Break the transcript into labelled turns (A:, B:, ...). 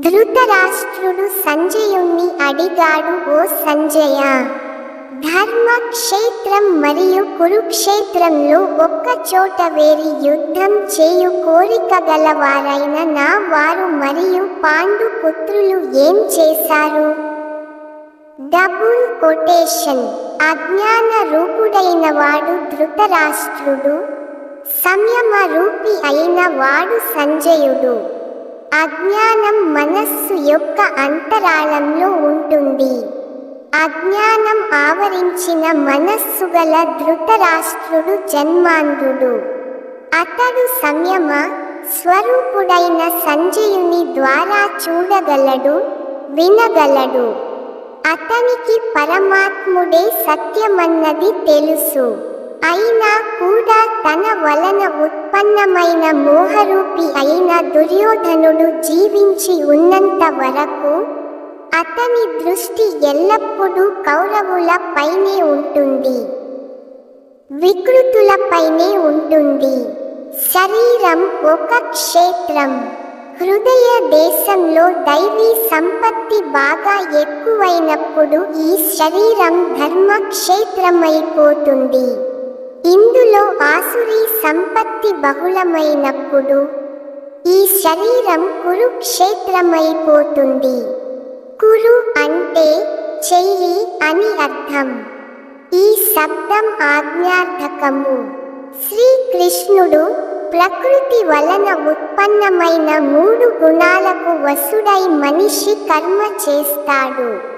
A: ధృతరాష్ట్రుడు సంజయుణ్ణి అడిగాడు ఓ సంజయ ధర్మక్షేత్రం మరియు కురుక్షేత్రంలో ఒక్క చోట వేరి యుద్ధం చేయు కోరిక గలవారైన నా వారు మరియు పాండు పుత్రులు ఏం చేశారు? Double quotation. అజ్ఞాన రూపుడైన వాడు ధృతరాష్ట్రుడు సంయమ రూపి అయిన వాడు సంజయుడు. అజ్ఞానం మనస్సు యొక్క అంతరాళంలో ఉంటుంది. అజ్ఞానం ఆవరించిన మనస్సు గల ధృతరాష్ట్రుడు జన్మాంధుడు. అతడు సంయమ స్వరూపుడైన సంజయుని ద్వారా చూడగలడు వినగలడు. అతనికి పరమాత్ముడే సత్యమన్నది తెలుసు. అయినా కూడా తన వలన ఉత్పన్నమైన మోహరూపి అయిన దుర్యోధనుడు జీవించి ఉన్నంత వరకు అతని దృష్టి ఎల్లప్పుడూ కౌరవుల పైనే ఉంటుంది. వికృతులపైనే ఉంటుంది. శరీరం ఒక క్షేత్రం. హృదయ దేశంలో దైవీ సంపత్తి బాగా ఎక్కువైనప్పుడు ఈ శరీరం ధర్మక్షేత్రమైపోతుంది. ఇందులో ఆసురీ సంపత్తి బహుళమైనప్పుడు ఈ శరీరం కురుక్షేత్రమైపోతుంది. కురు అంటే చెయ్యి అని అర్థం. ఈ శబ్దం ఆజ్ఞార్థకము. శ్రీకృష్ణుడు ప్రకృతి వలన ఉత్పన్నమైన మూడు గుణాలకు వసుడై మనిషి కర్మ చేస్తాడు.